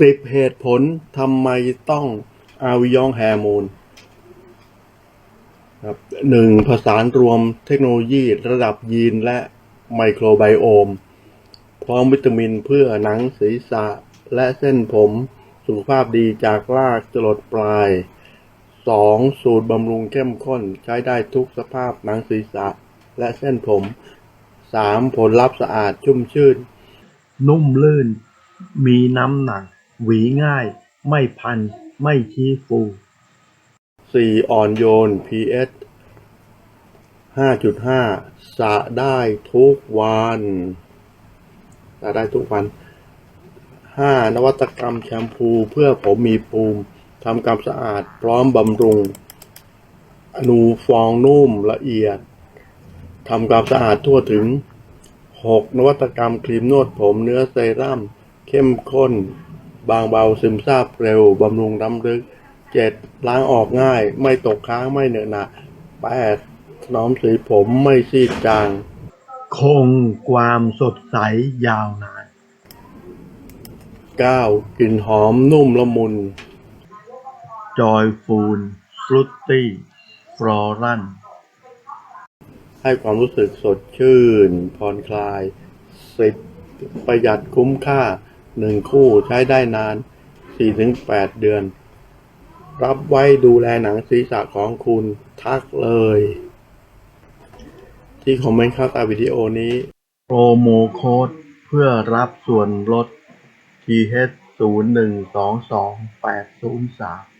สิบเหตุผลทำไมต้องอาวิยองแฮร์โมนครับหนึ่งผสานรวมเทคโนโลยีระดับยีนและไมโครไบโอม พร้อมวิตามินเพื่อหนังศีรษะและเส้นผมสุขภาพดีจากรากจรดปลายสองสูตรบำรุงเข้มข้นใช้ได้ทุกสภาพหนังศีรษะและเส้นผมสามผลลัพธ์สะอาดชุ่มชื่น นุ่มลื่น มีน้ำหนัก หวีง่าย ไม่พัน ไม่ชี้ฟู สี่อ่อนโยน pH ห้าจุดห้าสระได้ทุกวันสระได้ทุกวันห้านวัตกรรมแชมพูเพื่อผมมีภูมิทำความสะอาดพร้อมบำรุง อนูฟองนุ่มละเอียดทำความสะอาดทั่วถึง 6. นวัตกรรมครีมนวดผมเนื้อเซรั่ม เข้มข้น บางเบาซึมซาบเร็ว บำรุงน้ำลึก 7. ล้างออกง่าย ไม่ตกค้างไม่เหนอะหนะ 8. ถนอมสีผมไม่ซีดจาง คงความสดใสยาวนาน 9. กลิ่นหอมนุ่มละมุน จอยฟูนฟรุตตี้ฟลอรันให้ความรู้สึกสดชื่นผ่อนคลายสิบประหยัดคุ้มค่า หนึ่งคู่ใช้ได้นาน 4-8 เดือน รับไว้ดูแลหนังศีรษะของคุณทักเลย ที่คอมเมนต์ข้าตาวิดีโอนี้โปรโมโค้ดเพื่อรับส่วนลด TH 0 1 2 2 8 0 3